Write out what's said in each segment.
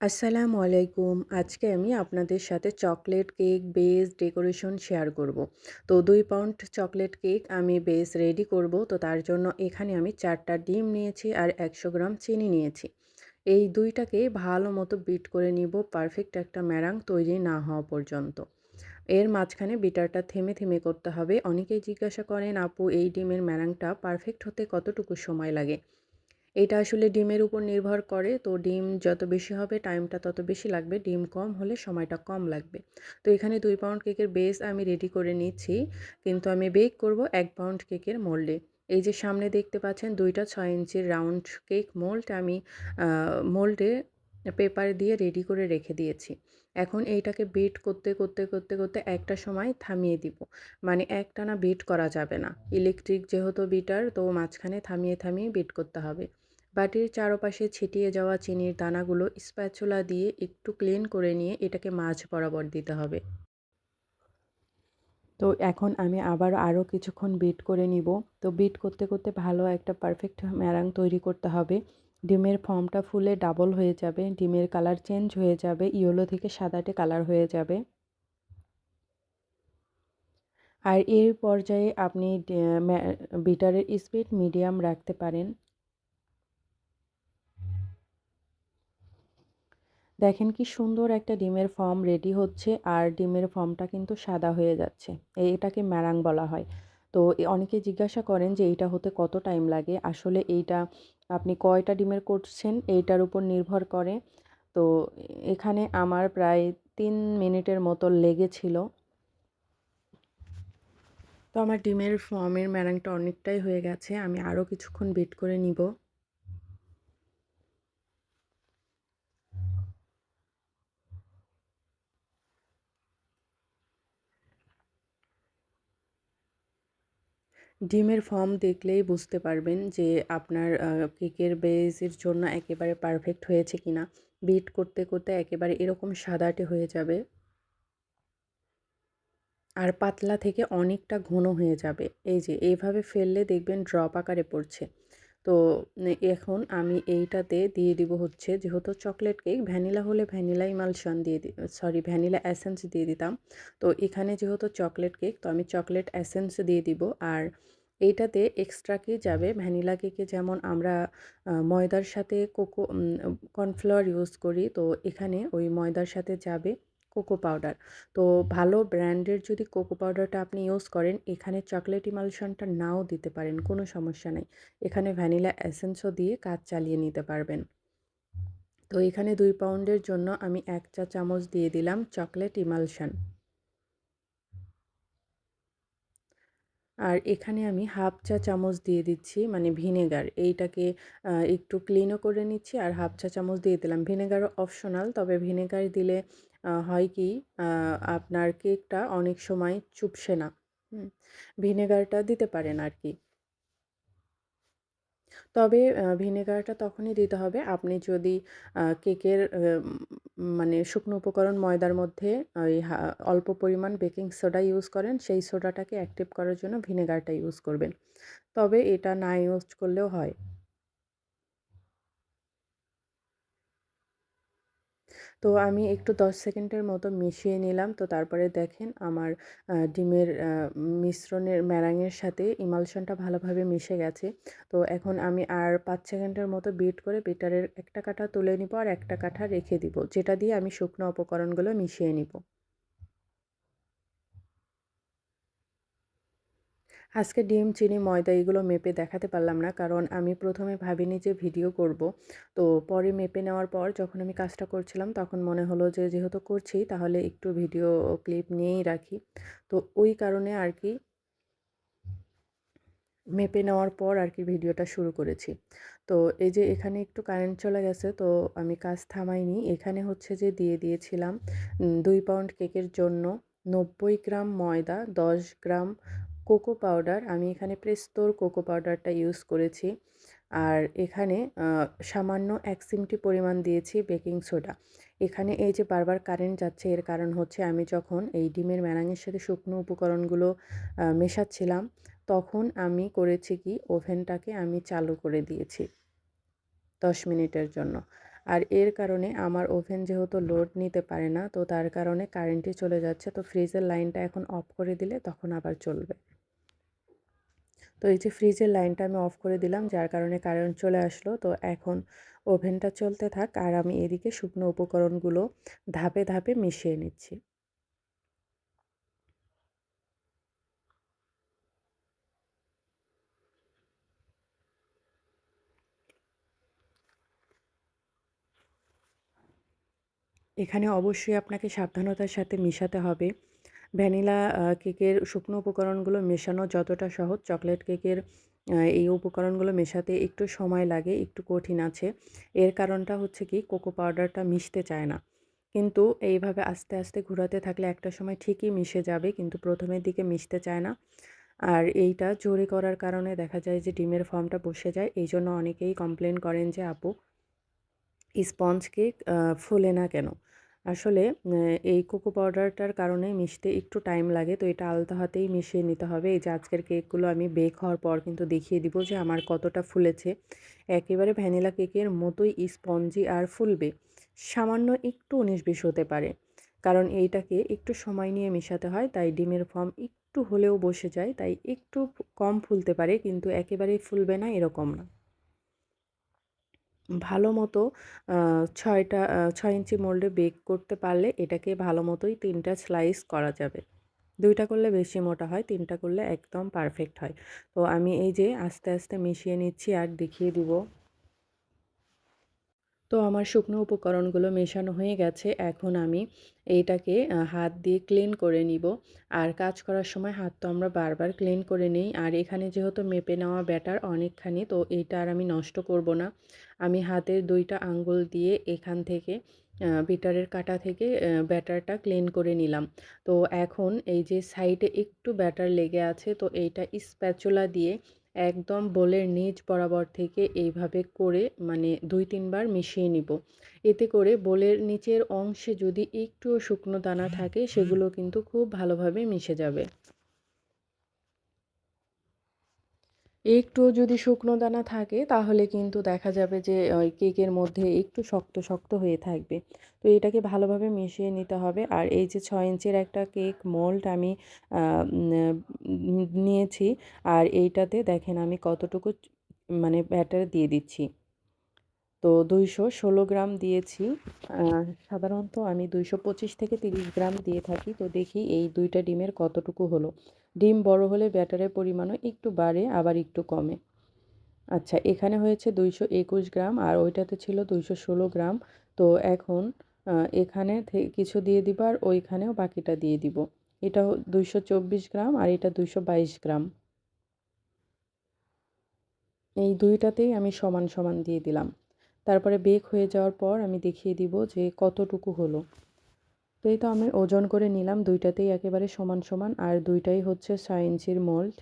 আসসালামু আলাইকুম। আজকে আমি আপনাদের সাথে chocolate cake base decoration share করব। তো দুই পাউন্ড চকলেট কেক আমি বেস রেডি করব। তো তার জন্য এখানে আমি চারটা ডিম নিয়েছি আর একশো গ্রাম চিনি নিয়েছি। এই দুইটাকে ভালো মতো বিট করে নিব, পারফেক্ট একটা ম্যারাং তৈরি না হওয়া পর্যন্ত। এর মাঝখানে বিটারটা থেমে থেমে করতে হবে। অনেকেই জিজ্ঞাসা করেন, আপু, এই ডিমের ম্যারাংটা পারফেক্ট হতে কতটুকু সময় লাগে? এটা আসলে ডিমের উপর নির্ভর করে। তো ডিম যত বেশি হবে, টাইমটা তত বেশি লাগবে। ডিম কম হলে সময়টা কম লাগবে। তো এখানে দুই পাউন্ড কেকের বেস আমি রেডি করে নিচ্ছি। কিন্তু আমি বেক করব এক পাউন্ড কেকের মোল্ডে এই যে সামনে দেখতে পাচ্ছেন, দুইটা ছয় ইঞ্চির রাউন্ড কেক মোল্ড আমি মোল্ডে পেপার দিয়ে রেডি করে রেখে দিয়েছি। এখন এইটাকে বিট করতে করতে করতে করতে একটা সময় থামিয়ে দিব। মানে একটানা বিট করা যাবে না। ইলেকট্রিক যেহেতু বিটার, তো মাঝখানে থামিয়ে থামিয়ে বিট করতে হবে। বাটির চারপাশে ছিটিয়ে যাওয়া চিনির দানাগুলো স্প্যাচুলা দিয়ে একটু ক্লিন করে নিয়ে এটাকে মাছ বরাবর দিতে হবে। তো এখন আমি আবার আরও কিছুক্ষণ বিট করে নিব। তো বিট করতে করতে ভালো একটা পারফেক্ট ম্যারাং তৈরি করতে হবে। ডিমের ফর্মটা ফুলে ডাবল হয়ে যাবে, ডিমের কালার চেঞ্জ হয়ে যাবে, ইয়েলো থেকে সাদাটে কালার হয়ে যাবে। আর এর পর্যায়ে আপনি বিটারের স্পিড মিডিয়াম রাখতে পারেন। দেখেন কি সুন্দর একটা ডিমের ফর্ম রেডি হচ্ছে, আর ডিমের ফর্মটা কিন্তু সাদা হয়ে যাচ্ছে। এটাকে ম্যারাং বলা হয়। তো অনেকে জিজ্ঞাসা করেন যে এইটা হতে কত টাইম লাগে? আসলে এইটা আপনি কয়টা ডিমের করছেন এইটার উপর নির্ভর করে। তো এখানে আমার প্রায় তিন মিনিটের মতো লেগেছিল। তো আমার ডিমের ফর্মের ম্যারাংটা অনেকটাই হয়ে গেছে। আমি আরও কিছুক্ষণ বেট করে নিব। ডিমের ফর্ম দেখলেই বুঝতে পারবেন যে আপনার কেকের বেজের জন্য একেবারে পারফেক্ট হয়েছে কিনা। বিট করতে করতে একেবারে এরকম সাদাটে হয়ে যাবে। আর পাতলা থেকে অনেকটা ঘন হয়ে যাবে। এই যে, এইভাবে ফেললে দেখবেন ড্রপ আকারে পড়ছে। তো এখন আমি এইটাতে দিয়ে দিব হচ্ছে যেহেতু চকলেট কেক ভ্যানিলা হলে ভ্যানিলা ইমালশন দিয়ে দি সরি ভ্যানিলা অ্যাসেন্স দিয়ে দিতাম। তো এখানে যেহেতু চকলেট কেক তো আমি চকলেট অ্যাসেন্স দিয়ে দিব। আর এইটাতে এক্সট্রা কি যাবে? ভ্যানিলা কেকে যেমন আমরা ময়দার সাথে কোকো কর্নফ্লাওয়ার ইউজ করি, তো এখানে ওই ময়দার সাথে যাবে কোকো পাউডার। তো ভালো ব্র্যান্ডের যদি কোকো পাউডারটা আপনি ইউজ করেন, এখানে চকলেট ইমালশনটা নাও দিতে পারেন, কোনো সমস্যা নেই। এখানে ভ্যানিলা এসেন্সও দিয়ে কাজ চালিয়ে নিতে পারবেন। তো এখানে দুই পাউন্ডের জন্য আমি এক চা চামচ দিয়ে দিলাম চকলেট ইমালশন। আর এখানে আমি হাফ চা চামচ দিয়ে দিচ্ছি মানে ভিনেগার। এইটাকে একটু ক্লিনও করে নিচ্ছি আর হাফ চা চামচ দিয়ে দিলাম। ভিনেগারও অপশনাল তবে ভিনেগার দিলে হয় কি আপনার কেকটা অনেক সময় চুপসে না। ভিনেগারটা দিতে পারেন আর কি তবে ভিনেগারটা তখনই দিতে হবে। আপনি যদি কেকের মানে শুকনো উপকরণ ময়দার মধ্যে ওই অল্প পরিমাণ বেকিং সোডা ইউজ করেন, সেই সোডাটাকে অ্যাক্টিভ করার জন্য ভিনেগারটা ইউজ করবেন। তবে এটা না ইউজ করলেও হয়। তো আমি একটু 10 সেকেন্ডের মতো মিশিয়ে নিলাম। তো তারপরে দেখেন আমার ডিমের মিশ্রণের ম্যারাঙের সাথে ইমালশনটা ভালোভাবে মিশে গেছে। তো এখন আমি আর পাঁচ সেকেন্ডের মতো বিট করে বেটারের একটা কাঠা তুলে নিব আর একটা কাঠা রেখে দিব, যেটা দিয়ে আমি শুকনো উপকরণগুলো মিশিয়ে নিব। আজকে ডিম, চিনি, ময়দা এগুলো মেপে দেখাতে পারলাম না, কারণ আমি প্রথমে ভাবিনি যে ভিডিও করব। তো পরে মেপে নেওয়ার পর যখন আমি কাজটা করছিলাম, তখন মনে হলো যে যেহেতু করছি, তাহলে একটু ভিডিও ক্লিপ নিয়েই রাখি। তো ওই কারণে আর কি মেপে নেওয়ার পর আর কি ভিডিওটা শুরু করেছি। তো এই যে এখানে একটু কারেন্ট চলে গেছে, তো আমি কাজ থামাইনি। এখানে হচ্ছে যে দিয়ে দিয়েছিলাম দুই পাউন্ড কেকের জন্য নব্বই গ্রাম ময়দা, দশ গ্রাম কোকো পাউডার, আমি এখানে প্রেস্তোর কোকো পাউডারটা ইউজ করেছি। আর এখানে সামান্য এক সিমটি পরিমাণ দিয়েছি বেকিং সোডা। এখানে এই যে বারবার কারেন্ট যাচ্ছে, এর কারণ হচ্ছে আমি যখন এই ডিমের ম্যারাঙের সাথে শুকনো উপকরণগুলো মেশাচ্ছিলাম, তখন আমি করেছি কি, ওভেনটাকে আমি চালু করে দিয়েছি দশ মিনিটের জন্য। আর এর কারণে আমার ওভেন যেহেতু লোড নিতে পারে না, তো তার কারণে কারেন্টই চলে যাচ্ছে, তো ফ্রিজের লাইনটা এখন অফ করে দিলে তখন আবার চলবে। তো এই যে ফ্রিজের লাইনটা আমি অফ করে দিলাম, যার কারণে কারেন্ট চলে আসলো। তো এখন ওভেনটা চলতে থাক আর আমি এদিকে শুকনো উপকরণগুলো ধাপে ধাপে মিশিয়ে নিচ্ছি। এখানে অবশ্যই আপনাকে সাবধানতার সাথে মিশাতে হবে। ভ্যানিলা কেকের শুকনো উপকরণগুলো মেশানো যতটা সহজ। চকলেট কেকের এই উপকরণগুলো মেশাতে একটু সময় লাগে, একটু কঠিন আছে। এর কারণটা হচ্ছে কি, কোকো পাউডারটা মিশতে চায় না। কিন্তু এইভাবে আস্তে আস্তে ঘোরাতে থাকলে একটা সময় ঠিকই মিশে যাবে, কিন্তু প্রথমের দিকে মিশতে চায় না। আর এইটা জোরে করার কারণে দেখা যায় যে ডিমের ফর্মটা বসে যায়। এই জন্য অনেকেই কমপ্লেন করেন যে, আপু, স্পঞ্জ কেক ফুলে না কেন? আসলে এই কোকো পাউডারটার কারণে মিশতে একটু টাইম লাগে, তো এটা আলতা হাতেই মিশিয়ে নিতে হবে। এই যে আজকের কেকগুলো আমি বেক হওয়ার পর কিন্তু দেখিয়ে দিব যে আমার কতটা ফুলেছে। একেবারে ভ্যানিলা কেকের মতোই স্পঞ্জি আর ফুলবে। সামান্য একটু উনিশ বিশ হতে পারে, কারণ এইটাকে একটু সময় নিয়ে মেশাতে হয়, তাই ডিমের ফর্ম একটু হলেও বসে যায়, তাই একটু কম ফুলতে পারে, কিন্তু একেবারেই ফুলবে না, এরকম না। ভালো মতো ছয়টা ছয় ইঞ্চি মোল্ডে বেক করতে পারলে এটাকে ভালো মতোই তিনটা স্লাইস করা যাবে। দুইটা করলে বেশি মোটা হয়, তিনটা করলে একদম পারফেক্ট হয়। তো আমি এই যে আস্তে আস্তে মিশিয়ে নিচ্ছি আর দেখিয়ে দিব। তো আমার শুকনো উপকরণগুলো মেশানো হয়ে গেছে। এখন আমি এইটাকে হাত দিয়ে ক্লিন করে নিব। আর কাজ করার সময় হাত তো আমরা বারবার ক্লিন করে নিই। আর এখানে যেহেতু মেপে নেওয়া ব্যাটার অনেকখানি, তো এইটা আর আমি নষ্ট করব না। আমি হাতের দুইটা আঙ্গুল দিয়ে এখান থেকে বিটারের কাটা থেকে ব্যাটারটা ক্লিন করে নিলাম। তো এখন এই যে সাইডে একটু ব্যাটার লেগে আছে, তো এইটা স্প্যাচুলা দিয়ে একদম বোলের নিচ বরাবর থেকে এইভাবে করে মানে দুই তিনবার মিশিয়ে নিব। এতে করে বোলের নিচের অংশে যদি একটুও শুকনো দানা থাকে, সেগুলো কিন্তু খুব ভালোভাবে মিশে যাবে। একটুও যদি শুকনো দানা থাকে, তাহলে কিন্তু দেখা যাবে যে, ওই কেকের মধ্যে একটু শক্ত শক্ত হয়ে থাকবে। তো এটাকে ভালোভাবে মিশিয়ে নিতে হবে। আর এই যে ছয় ইঞ্চের একটা কেক মোল্ড আমি নিয়েছি। আর এইটাতে দেখেন আমি কতটুকু মানে ব্যাটার দিয়ে দিচ্ছি। তো দুইশো ষোলো গ্রাম দিয়েছি। সাধারণত আমি দুইশো পঁচিশ থেকে তিরিশ গ্রাম দিয়ে থাকি। তো দেখি এই দুইটা ডিমের কতটুকু হলো। ডিম বড় হলে ব্যাটারের পরিমাণও একটু বাড়ে, আবার একটু কমে। আচ্ছা এখানে হয়েছে দুইশো একুশ গ্রাম আর ওইটাতে ছিল দুইশো ষোলো গ্রাম। তো এখন এখানে কিছু দিয়ে দিব আর ওইখানেও বাকিটা দিয়ে দিব। এটা দুইশো চব্বিশ গ্রাম আর এটা দুইশো বাইশ গ্রাম। এই দুইটাতেই আমি সমান সমান দিয়ে দিলাম। তারপরে বেক হয়ে যাওয়ার পর আমি দেখিয়ে দিব যে কতটুকু হলো। তো এই তো আমি ওজন করে নিলাম, দুইটাতেই একেবারে সমান সমান, আর দুইটাই হচ্ছে ছয় ইঞ্চির মোল্ড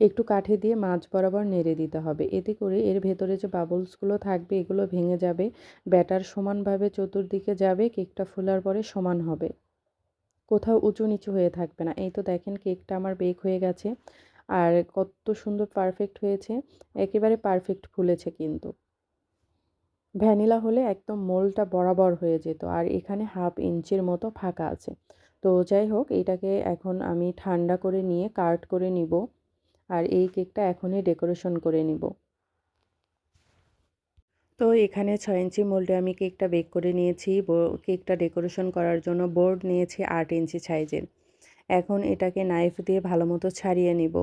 একটু কাঠে দিয়ে মাছ বরাবর নেড়ে দিতে হবে। এতে করে এর ভেতরে যে বাবলসগুলো থাকবে, এগুলো ভেঙে যাবে, ব্যাটার সমানভাবে চতুর্দিকে যাবে কেকটা ফোলার পরে সমান হবে। কোথাও উঁচু নিচু হয়ে থাকবে না। এই তো দেখেন কেকটা আমার বেক হয়ে গেছে। আর কত সুন্দর পারফেক্ট হয়েছে। একেবারে পারফেক্ট ফুলেছে কিন্তু। ভ্যানিলা হলে একদম মোলটা বরাবর হয়ে যেত আর এখানে হাফ ইঞ্চির মতো ফাঁকা আছে। তো যাই হোক, এটাকে এখন আমি ঠান্ডা করে নিয়ে কাট করে নিব আর এই কেকটা এখনই ডেকোরেশন করে নিব। তো এখানে ছয় ইঞ্চি মোল্ডে আমি কেকটা বেক করে নিয়েছি। কেকটা ডেকোরেশন করার জন্য বোর্ড নিয়েছি আট ইঞ্চি সাইজের এখন এটাকে নাইফ দিয়ে ভালো মতো ছাড়িয়ে নিব।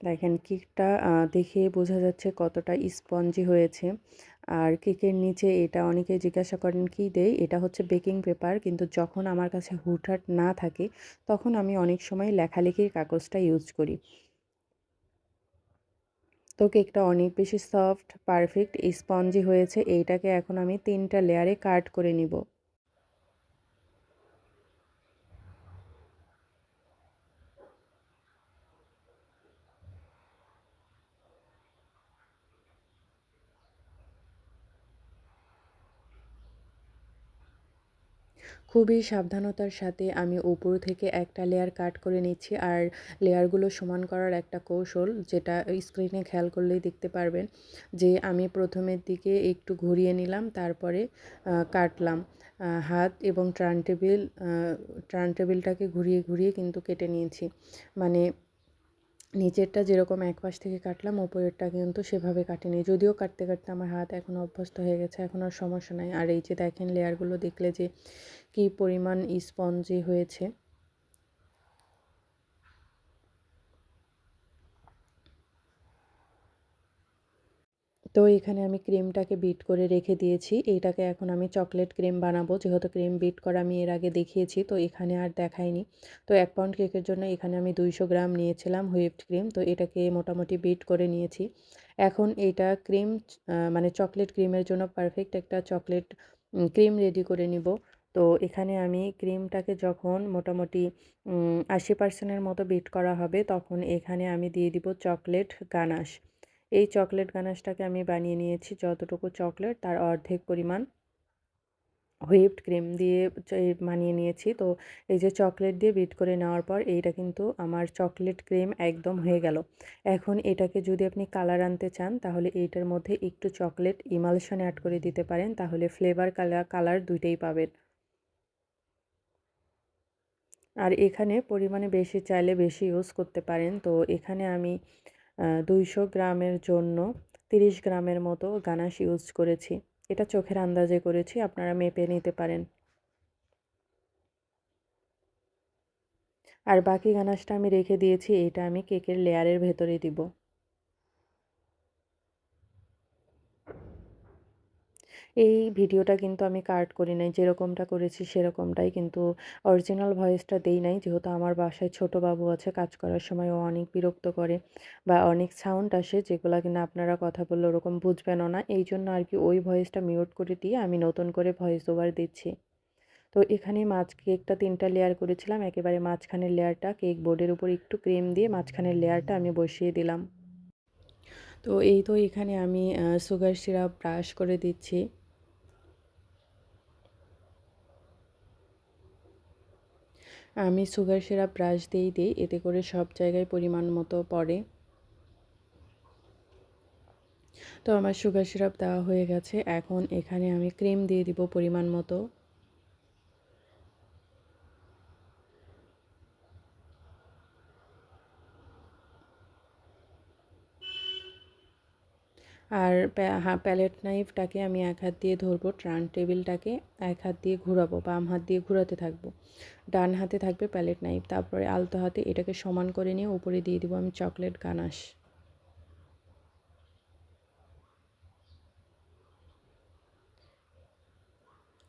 দেখেন কেকটা দেখে বোঝা যাচ্ছে কতটা স্পঞ্জি হয়েছে। আর কেকের নিচে এটা অনেকে জিজ্ঞাসা করেন, কি দেয় এটা হচ্ছে বেকিং পেপার। কিন্তু যখন আমার কাছে হুটহাট না থাকে, তখন আমি অনেক সময় লেখালেখির কাগজটা ইউজ করি। তো কেকটা অনেক বেশি সফট, পারফেক্ট, স্পঞ্জি হয়েছে। এইটাকে এখন আমি তিনটা লেয়ারে কাট করে নিব। খুবই সাবধানতার সাথে আমি উপর থেকে একটা লেয়ার কাট করে নিচ্ছি। আর লেয়ারগুলো সমান করার একটা কৌশল যেটা স্ক্রিনে খেয়াল করলেই দেখতে পারবেন যে আমি প্রথমের দিকে একটু ঘুরিয়ে নিলাম, তারপরে কাটলাম হাত এবং ট্রান টেবিল ট্রান টেবিলটাকে ঘুরিয়ে ঘুরিয়ে কিন্তু কেটে নিয়েছি। মানে নিচেরটা যেরকম এক পাশ থেকে কাটলাম, ওপরেরটা কিন্তু সেভাবে কাটিনি। যদিও কাটতে কাটতে আমার হাত এখন অভ্যস্ত হয়ে গেছে, এখন আর সমস্যা নাই। আর এই যে দেখেন লেয়ারগুলো দেখলে যে কী পরিমাণ স্পঞ্জি হয়েছে। তো এখানে আমি ক্রিমটাকে বিট করে রেখে দিয়েছি। এইটাকে এখন আমি চকলেট ক্রিম বানাবো। যেহেতু ক্রিম বিট করা আমি এর আগে দেখিয়েছি, তো এখানে আর দেখাইনি। তো এক পাউন্ড কেকের জন্য এখানে আমি দুইশো গ্রাম নিয়েছিলাম হুইপড ক্রিম। তো এটাকে মোটামুটি বিট করে নিয়েছি। এখন এটা ক্রিম মানে চকলেট ক্রিমের জন্য পারফেক্ট একটা চকলেট ক্রিম রেডি করে নিব। তো এখানে আমি ক্রিমটাকে যখন মোটামুটি আশি পার্সেন্টের মতো বিট করা হবে, তখন এখানে আমি দিয়ে দিব চকলেট গানাশ। এই চকলেট গানাশটাকে আমি বানিয়ে নিয়েছি যতটুকু চকলেট, তার অর্ধেক পরিমাণ হুইপড ক্রিম দিয়ে বানিয়ে নিয়েছি। তো এই যে চকলেট দিয়ে বিট করে নেওয়ার পর এইটা কিন্তু আমার চকলেট ক্রিম একদম হয়ে গেল। এখন এটাকে যদি আপনি কালার আনতে চান, তাহলে এইটার মধ্যে একটু চকলেট ইমালশন অ্যাড করে দিতে পারেন, তাহলে ফ্লেভার কালার কালার দুইটাই পাবেন। আর এখানে পরিমাণে বেশি চাইলে বেশি ইউজ করতে পারেন। তো এখানে আমি দুইশো গ্রামের জন্য তিরিশ গ্রামের মতো গানাশ ইউজ করেছি। এটা চোখের আন্দাজে করেছি, আপনারা মেপে নিতে পারেন। আর বাকি গানাশটা আমি রেখে দিয়েছি, এটা আমি কেকের লেয়ারের ভেতরে দিব। এই ভিডিওটা কিন্তু আমি কাট করি নাই, যেরকমটা করেছি সেরকমটাই কিন্তু অরিজিনাল ভয়েসটা দেই নাই। যেহেতু আমার বাসায় ছোট বাবু আছে, কাজ করার সময় ও অনেক বিরক্ত করে বা অনেক সাউন্ড আসে, যেগুলো কিনা আপনারা কথা বললে ওরকম বুঝবেনও না। এই জন্য আর কি ওই ভয়েসটা মিউট করে দিয়ে আমি নতুন করে ভয়েস ওভার দিচ্ছি। তো এখানে মাছ কেকটা তিনটা লেয়ার করেছিলাম, একেবারে মাঝখানের লেয়ারটা কেক বোর্ডের উপর একটু ক্রিম দিয়ে মাঝখানের লেয়ারটা আমি বসিয়ে দিলাম। তো এই তো এখানে আমি সুগার সিরাপ ব্রাশ করে দিচ্ছি। আমি সুগার সিরাপ ব্রাশ দিয়েই দিই, এতে করে সব জায়গায় পরিমাণ মতো পড়ে। তো আমার সুগার সিরাপ দেওয়া হয়ে গেছে, এখন এখানে আমি ক্রিম দিয়ে দিব পরিমাণ মতো। আর হ্যাঁ প্যালেট নাইফটাকে আমি এক হাত দিয়ে ধরবো, ট্রান টেবিলটাকে এক হাত দিয়ে ঘুরাবো, বাম হাত দিয়ে ঘুরাতে থাকব। ডান হাতে থাকবে প্যালেট নাইফ, তারপরে আলতো হাতে এটাকে সমান করে নিয়ে উপরে দিয়ে দিব আমি চকলেট গানাশ।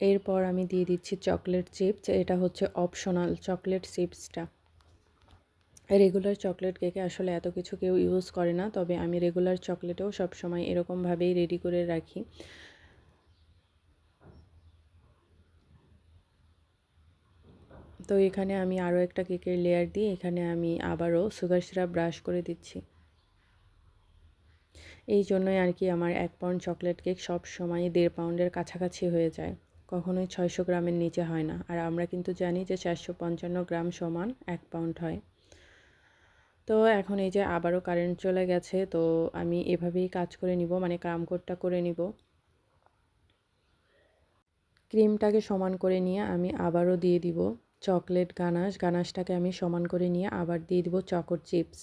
এরপর আমি দিয়ে দিচ্ছি চকলেট চিপস, এটা হচ্ছে অপশনাল চকলেট চিপসটা। রেগুলার চকলেট কেকে আসলে এত কিছু কেউ ইউজ করে না, তবে আমি রেগুলার চকলেটেও সবসময় এরকমভাবেই রেডি করে রাখি। তো এখানে আমি আরও একটা কেকের লেয়ার দিয়ে এখানে আমি আবারও সুগার সিরাপ ব্রাশ করে দিচ্ছি। এই জন্যই আর কি আমার এক পাউন্ড চকলেট কেক সব সময় দেড় পাউন্ডের কাছাকাছি হয়ে যায়। কখনোই ছয়শো গ্রামের নিচে হয় না। আর আমরা কিন্তু জানি যে চারশো পঞ্চান্ন গ্রাম সমান এক পাউন্ড হয়। তো এখন এই যে আবারও কারেন্ট চলে গেছে, তো আমি এভাবেই কাজ করে নিব মানে ক্রামকোটটা করে নিব। ক্রিমটাকে সমান করে নিয়ে আমি আবারও দিয়ে দিব। চকলেট গানাশ, গানাশটাকে আমি সমান করে নিয়ে আবার দিয়ে দিব চকোর চিপস।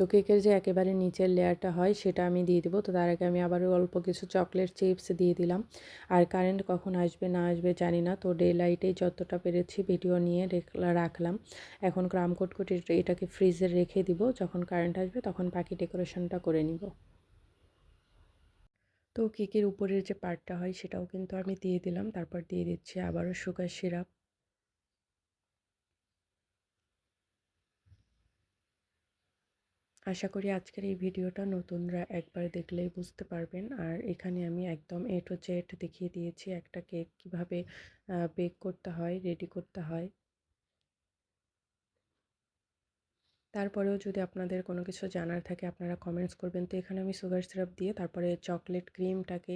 তো কেকের যে একেবারে নিচের লেয়ারটা হয়, সেটা আমি দিয়ে দেবো। তো তার আগে আমি আবারও অল্প কিছু চকলেট চিপস দিয়ে দিলাম। আর কারেন্ট কখন আসবে, না আসবে জানি না। তো ডে লাইটেই যতটা পেরেছি ভিডিও নিয়ে রাখলাম। এখন ক্রাম কোট এটাকে ফ্রিজে রেখে দিব। যখন কারেন্ট আসবে, তখন বাকি ডেকোরেশনটা করে নিব। তো কেকের উপরের যে পার্টটা হয়, সেটাও কিন্তু আমি দিয়ে দিলাম। তারপর দিয়ে দিচ্ছি আবারও সুগার সিরাপ। আশা করি আজকের এই ভিডিওটা নতুনরা একবার দেখলেই বুঝতে পারবেন। আর এখানে আমি একদম এ টু জেড দেখিয়ে দিয়েছি একটা কেক কীভাবে বেক করতে হয় রেডি করতে হয়। তারপরেও যদি আপনাদের কোনো কিছু জানার থাকে, আপনারা কমেন্টস করবেন। তো এখানে আমি সুগার সিরাপ দিয়ে তারপরে চকলেট ক্রিমটাকে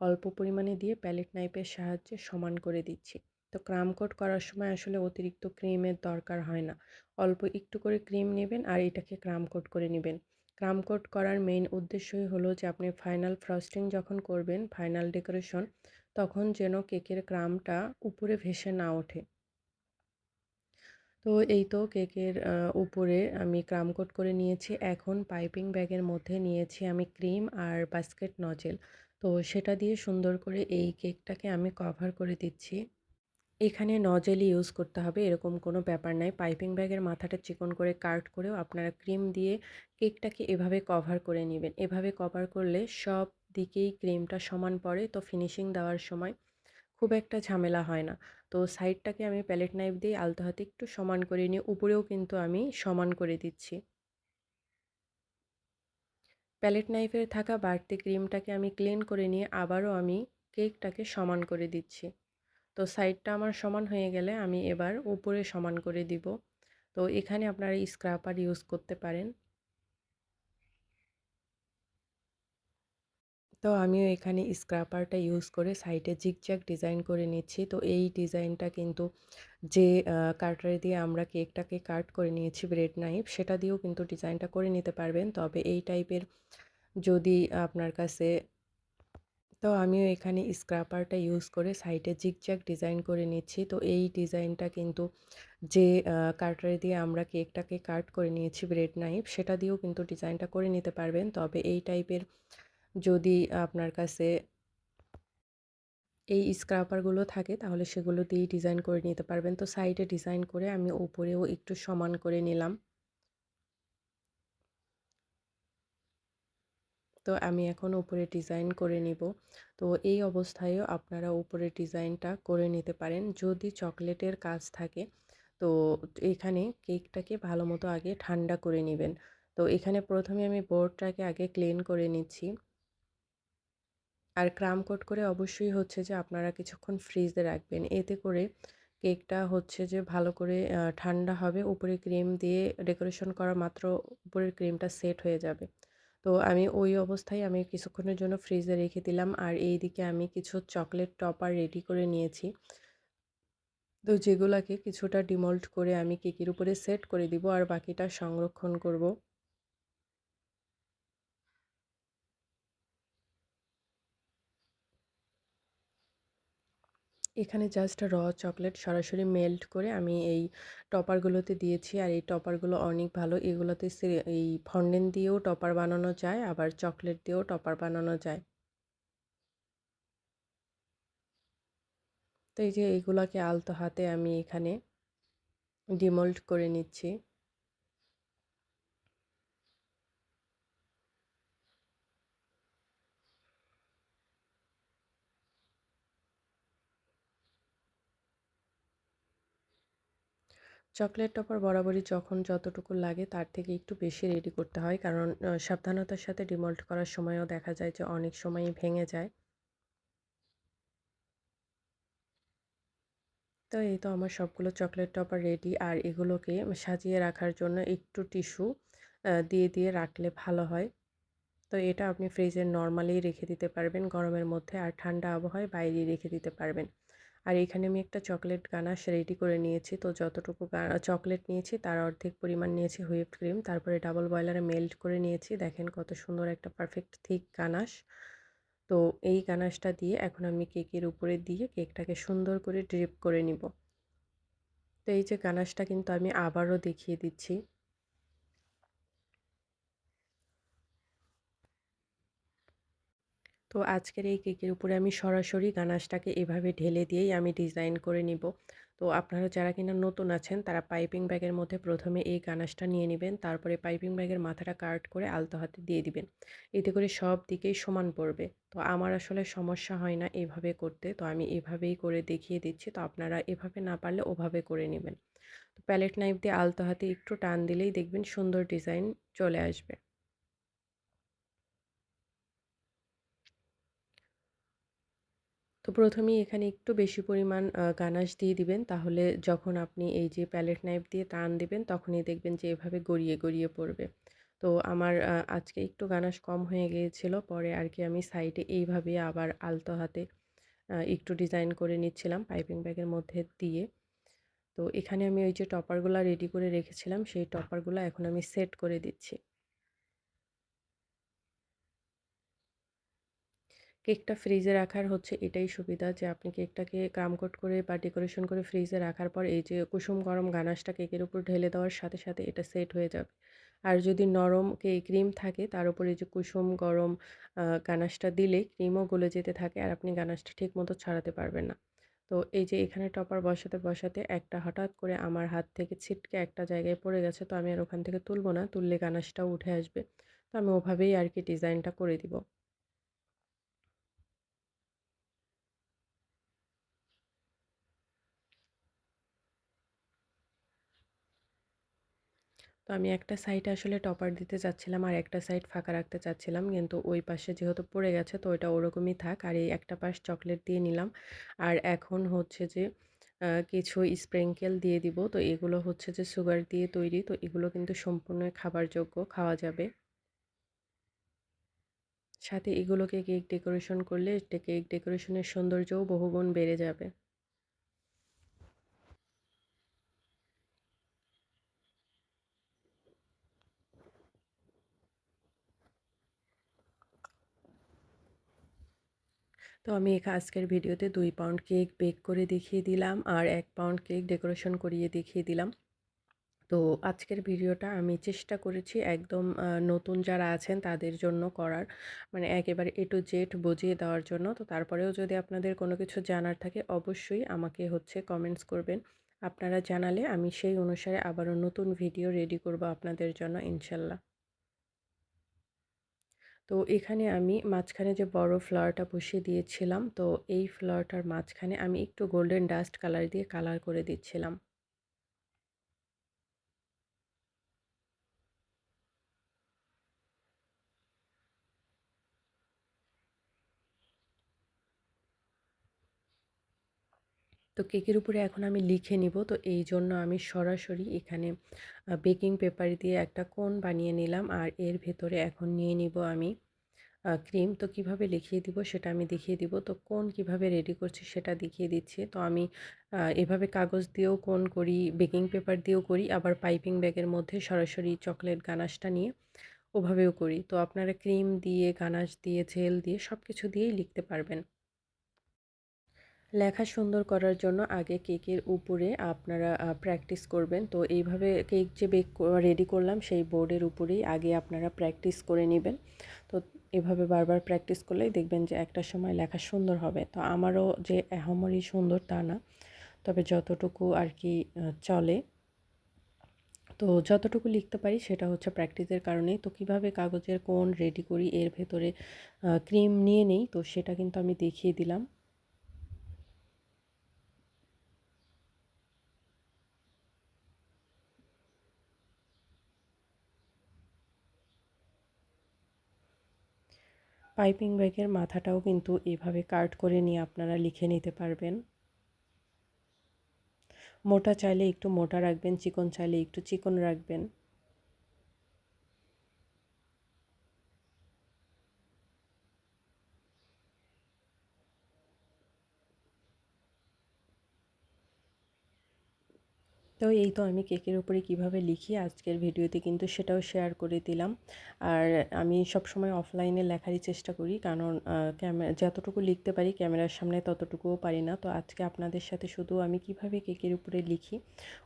অল্প পরিমাণে দিয়ে প্যালেট নাইফের সাহায্যে সমান করে দিচ্ছি। তো ক্রাম কোট করার সময় আসলে অতিরিক্ত ক্রিমের দরকার হয় না। অল্প একটু করে ক্রিম নেবেন আর এটাকে ক্রাম কোট করে নেবেন। ক্রাম কোট করার মেইন উদ্দেশ্যই হলো যে আপনি ফাইনাল ফ্রস্টিং যখন করবেন, ফাইনাল ডেকোরেশন, তখন যেন কেকের ক্রামটা উপরে ভেসে না ওঠে। তো এই তো কেকের উপরে আমি ক্রাম কোট করে নিয়েছি। এখন পাইপিং ব্যাগের মধ্যে নিয়েছি আমি ক্রিম আর বাস্কেট নজেল। তো সেটা দিয়ে সুন্দর করে এই কেকটাকে আমি কভার করে দিচ্ছি। এখানে নজেলই ইউজ করতে হবে, এরকম কোনো ব্যাপার নাই। পাইপিং ব্যাগের মাথাটা চিকন করে কাট করেও আপনারা ক্রিম দিয়ে কেকটাকে এভাবে কভার করে নেবেন। এভাবে কভার করলে সব দিকেই ক্রিমটা সমান পড়ে, তো ফিনিশিং দেওয়ার সময় খুব একটা ঝামেলা হয় না। তো সাইডটাকে আমি প্যালেট নাইফ দিয়ে আলতো হাতে একটু সমান করে নিয়ে, উপরেও কিন্তু আমি সমান করে দিচ্ছি। প্যালেট নাইফের থাকা বাড়তি ক্রিমটাকে আমি ক্লিন করে নিয়ে আবারও আমি কেকটাকে সমান করে দিচ্ছি। তো সাইডটা আমার সমান হয়ে গেলে আমি এবার উপরে সমান করে দিব। তো এখানে আপনারা স্ক্রাপার ইউজ করতে পারেন। তো আমিও এখানে স্ক্রাপারটা ইউজ করে সাইডে জিগজ্যাগ ডিজাইন করে নিচ্ছি। তো এই ডিজাইনটা কিন্তু যে কাটারি দিয়ে আমরা কেকটাকে কাট করে নিয়েছি ব্রেড নাইফ সেটা দিয়েও কিন্তু ডিজাইনটা করে নিতে পারবেন। তবে এই টাইপের যদি আপনার কাছে তো আমিও এখানে স্ক্রাপারটা ইউজ করে সাইডে জিগজ্যাগ ডিজাইন করে নিচ্ছি। তো এই ডিজাইনটা কিন্তু যে কাটারি দিয়ে আমরা কেকটাকে কাট করে নিয়েছি ব্রেড নাইফ সেটা দিয়েও কিন্তু ডিজাইনটা করে নিতে পারবেন। তবে এই টাইপের যদি আপনার কাছে এই স্ক্রাপারগুলো থাকে, তাহলে সেগুলো দিয়েই ডিজাইন করে নিতে পারবেন। তো সাইডে ডিজাইন করে আমি উপরেও একটু সমান করে নিলাম। তো আমি এখন উপরে ডিজাইন করে নিব। তো এই অবস্থায়ও আপনারা উপরে ডিজাইনটা করে নিতে পারেন। যদি চকলেটের কাজ থাকে, তো এখানে কেকটাকে ভালো মতো আগে ঠান্ডা করে নেবেন। তো এখানে প্রথমে আমি বোর্ডটাকে আগে ক্লিন করে নিচ্ছি। আর ক্রাম কোট করে অবশ্যই হচ্ছে যে আপনারা কিছুক্ষণ ফ্রিজে রাখবেন। এতে করে কেকটা হচ্ছে যে ভালো করে ঠান্ডা হবে। উপরে ক্রিম দিয়ে ডেকোরেশন করা মাত্র উপরের ক্রিমটা সেট হয়ে যাবে। তো আমি ওই অবস্থায় আমি কিছুক্ষণের জন্য ফ্রিজে রেখে দিলাম। আর এই দিকে আমি কিছু চকলেট টপার রেডি করে নিয়েছি। তো যেগুলোকে কিছুটা ডিমল্ট করে আমি কেকের উপরে সেট করে দিব আর বাকিটা সংরক্ষণ করব। এখানে জাস্ট র চকলেট সরাসরি মেল্ট করে আমি এই টপারগুলোতে দিয়েছি। আর এই টপারগুলো অনেক ভালো। এগুলোতে এই ফন্ডেন দিয়েও টপার বানানো যায়, আবার চকলেট দিয়েও টপার বানানো যায়। তো এই যে এইগুলোকে আলতো হাতে আমি এখানে ডিমোল্ড করে নিচ্ছি। চকলেট টপার বরাবরই যখন যতটুকু লাগে তার থেকে একটু বেশি রেডি করতে হয়। কারণ সাবধানতার সাথে ডিমল্ট করার সময়ও দেখা যায় যে অনেক সময়ই ভেঙে যায়। তো এই তো আমার সবগুলো চকলেট টপার রেডি আর এগুলোকে সাজিয়ে রাখার জন্য একটু টিস্যু দিয়ে দিয়ে রাখলে ভালো হয়। তো এটা আপনি ফ্রিজে নর্মালি রেখে দিতে পারবেন। গরমের মধ্যে আর ঠান্ডা আবহাওয়ায় বাইরে রেখে দিতে পারবেন। আর এখানে আমি একটা চকলেট গানাশ রেডি করে নিয়েছি। তো যতটুকু চকলেট নিয়েছি তার অর্ধেক পরিমাণ নিয়েছি হুইপড ক্রিম তারপরে ডাবল বয়লারে মেল্ট করে নিয়েছি। দেখেন কত সুন্দর একটা পারফেক্ট থিক গানাশ। তো এই গানাশটা দিয়ে এখন আমি কেকের উপরে দিয়ে কেকটাকে সুন্দর করে ড্রিপ করে নিব। তো এই যে গানাশটা কিন্তু আমি আবারও দেখিয়ে দিচ্ছি। তো আজকের এই কেকের উপরে আমি সরাসরি গানাশটাকে এভাবে ঢেলে দিয়েই আমি ডিজাইন করে নিব। তো আপনারা যারা কিনা নতুন আছেন, তারা পাইপিং ব্যাগের মধ্যে প্রথমে এই গানাশটা নিয়ে নেবেন, তারপরে পাইপিং ব্যাগের মাথাটা কাট করে আলতো হাতে দিয়ে দিবেন। এতে করে সব দিকেই সমান পড়বে। তো আমার আসলে সমস্যা হয় না এভাবে করতে, তো আমি এভাবেই করে দেখিয়ে দিচ্ছি। তো আপনারা এভাবে না পারলে ওভাবে করে নেবেন। তো প্যালেট নাইফ দিয়ে আলতো হাতে একটু টান দিলেই দেখবেন সুন্দর ডিজাইন চলে আসবে। প্রথমেই এখানে একটু বেশি পরিমাণ গানাশ দিয়ে দিবেন। তাহলে যখন আপনি এই যে প্যালেট নাইফ দিয়ে টান দিবেন তখনই দেখবেন যে এভাবে গড়িয়ে, গড়িয়ে পড়বে। তো আমার আজকে একটু গানাশ কম হয়ে গিয়েছিল। পরে আর কি আমি সাইডে এইভাবে আবার আলতো হাতে একটু ডিজাইন করে নিচ্ছিলাম পাইপিং ব্যাগের মধ্যে দিয়ে। তো এখানে আমি ওই যে টপারগুলো রেডি করে রেখেছিলাম সেই টপারগুলো এখন আমি সেট করে দিচ্ছি। কেকটা ফ্রিজে রাখার হচ্ছে এটাই সুবিধা যে আপনি কেকটাকে কামকোট করে বা ডেকোরেশন করে ফ্রিজে রাখার পর এই যে কুসুম গরম গানাশটা কেকের উপর ঢেলে দেওয়ার সাথে সাথে এটা সেট হয়ে যাবে। আর যদি নরম ক্রিম থাকে তার উপরে যে কুসুম গরম গানাশটা দিলে ক্রিমও গলে যেতে থাকে আর আপনি গানাশটা ঠিক মতো ছাড়াতে পারবেন না। তো এই যে এখানে টপার বসাতে বসাতে একটা হঠাৎ করে আমার হাত থেকে ছিটকে একটা জায়গায় পড়ে গেছে তো আমি আর ওখান থেকে তুলবো না, তুললে গানাশটাও উঠে আসবে। তো আমি ওভাবেই আর কি ডিজাইনটা করে দিব। তো আমি একটা সাইড আসলে টপার দিতে চাচ্ছিলাম আর একটা সাইড ফাঁকা রাখতে চাচ্ছিলাম। কিন্তু ওই পাশে যেহেতু পড়ে গেছে তো ওইটা ওরকমই থাক। আর এই একটা পাশ চকলেট দিয়ে নিলাম। আর এখন হচ্ছে যে কিছু স্প্রিঙ্কেল দিয়ে দিব। তো এগুলো হচ্ছে যে সুগার দিয়ে তৈরি। তো এগুলো কিন্তু সম্পূর্ণ খাবারযোগ্য, খাওয়া যাবে। সাথে এগুলোকে কেক ডেকোরেশন করলে কেক ডেকোরেশনের সৌন্দর্যও বহুগুণ বেড়ে যাবে। তো আমি আজকের ভিডিওতে দুই পাউন্ড কেক বেক করে দেখিয়ে দিলাম আর এক পাউন্ড কেক ডেকোরেশন করিয়ে দেখিয়ে দিলাম। তো আজকের ভিডিওটা আমি চেষ্টা করেছি একদম নতুন যারা আছেন তাদের জন্য করার। মানে একেবারে এ টু জেড বুঝিয়ে দেওয়ার জন্য। তো তারপরেও যদি আপনাদের কোনো কিছু জানার থাকে অবশ্যই আমাকে হচ্ছে কমেন্টস করবেন। আপনারা জানালে আমি সেই অনুসারে আবারও নতুন ভিডিও রেডি করব আপনাদের জন্য, ইনশাল্লাহ। তো এখানে আমি মাঝখানে যে বড় ফ্লাওয়ারটা বসিয়ে দিয়েছিলাম, তো এই ফ্লাওয়ারটার মাঝখানে আমি একটু গোল্ডেন ডাস্ট কালার দিয়ে কালার করে দিচ্ছিলাম। তো কেকের উপরে এখন আমি লিখে নিব। তো এই জন্য আমি সরাসরি এখানে বেকিং পেপার দিয়ে একটা কোন বানিয়ে নিলাম আর এর ভেতরে এখন নিয়ে নিব আমি ক্রিম। তো কীভাবে লিখিয়ে দিব সেটা আমি দেখিয়ে দিব। তো কোন কীভাবে রেডি করছি সেটা দেখিয়ে দিচ্ছি। তো আমি এভাবে কাগজ দিয়েও কোন করি, বেকিং পেপার দিয়েও করি, আবার পাইপিং ব্যাগের মধ্যে সরাসরি চকলেট গানাশটা নিয়ে ওভাবেও করি। তো আপনারা ক্রিম দিয়ে, গানাশ দিয়ে, জেল দিয়ে সব কিছু দিয়েই লিখতে পারবেন। লেখা সুন্দর করার জন্য আগে কেকের উপরে আপনারা প্র্যাকটিস করবেন। তো এইভাবে কেক যে বেক রেডি করলাম, সেই বোর্ডের উপরেই আগে আপনারা প্র্যাকটিস করে নেবেন। তো এভাবে বারবার প্র্যাকটিস করলেই দেখবেন যে একটা সময় লেখা সুন্দর হবে। তো আমারও যে এহমরই সুন্দর তা না, তবে যতটুকু আর কি চলে। তো যতটুকু লিখতে পারি সেটা হচ্ছে প্র্যাকটিসের কারণেই। তো কীভাবে কাগজের কোন রেডি করি, এর ভেতরে ক্রিম নিয়ে নেই, তো সেটা কিন্তু আমি দেখিয়ে দিলাম। পাইপিং ব্যাগের মাথাটাও কিন্তু এভাবে কাট করে নিয়ে আপনারা লিখে নিতে পারবেন। মোটা চাইলে একটু মোটা রাখবেন, চিকন চাইলে একটু চিকন রাখবেন। তো এই তো আমি কেকের উপরে কীভাবে লিখি আজকের ভিডিওতে কিন্তু সেটাও শেয়ার করে দিলাম। আর আমি সব সময় অফলাইনে লেখারই চেষ্টা করি, কারণ ক্যামেরা যতটুকু লিখতে পারি ক্যামেরার সামনে ততটুকুও পারি না। তো আজকে আপনাদের সাথে শুধু আমি কীভাবে কেকের উপরে লিখি,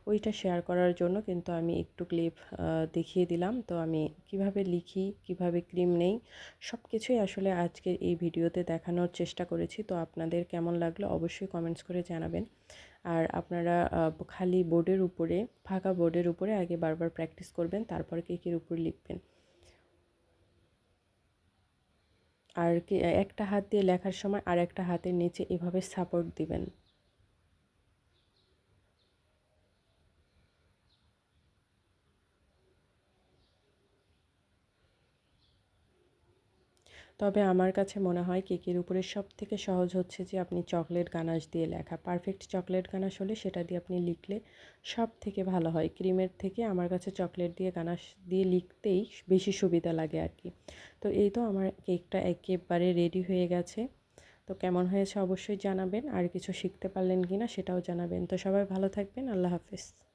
ওইটা শেয়ার করার জন্য কিন্তু আমি একটু ক্লিপ দেখিয়ে দিলাম। তো আমি কীভাবে লিখি, কীভাবে ক্রিম নেই সব কিছুই আসলে আজকের এই ভিডিওতে দেখানোর চেষ্টা করেছি। তো আপনাদের কেমন লাগল অবশ্যই কমেন্টস করে জানাবেন। আর আপনারা খালি বোর্ডের উপরে, ফাঁকা বোর্ডের উপরে আগে বারবার প্র্যাকটিস করবেন, তারপর কেকের উপর লিখবেন। আর একটা হাত দিয়ে লেখার সময় আর একটা হাতের নিচে এভাবে সাপোর্ট দিবেন। তবে আমার কাছে মনে হয় কেকের উপরে সব থেকে সহজ হচ্ছে যে আপনি চকলেট গানাশ দিয়ে লেখা। পারফেক্ট চকলেট গানাশ হলে সেটা দিয়ে আপনি লিখলে সব থেকে ভালো হয়। ক্রিমের থেকে আমার কাছে চকলেট দিয়ে গানাশ দিয়ে লিখতেই বেশি সুবিধা লাগে আর কি। তো এই তো আমার কেকটা একেবারে রেডি হয়ে গেছে। তো কেমন হয়েছে অবশ্যই জানাবেন। আর কিছু শিখতে পারলেন কি না সেটাও জানাবেন। তো সবাই ভালো থাকবেন। আল্লাহ হাফিজ।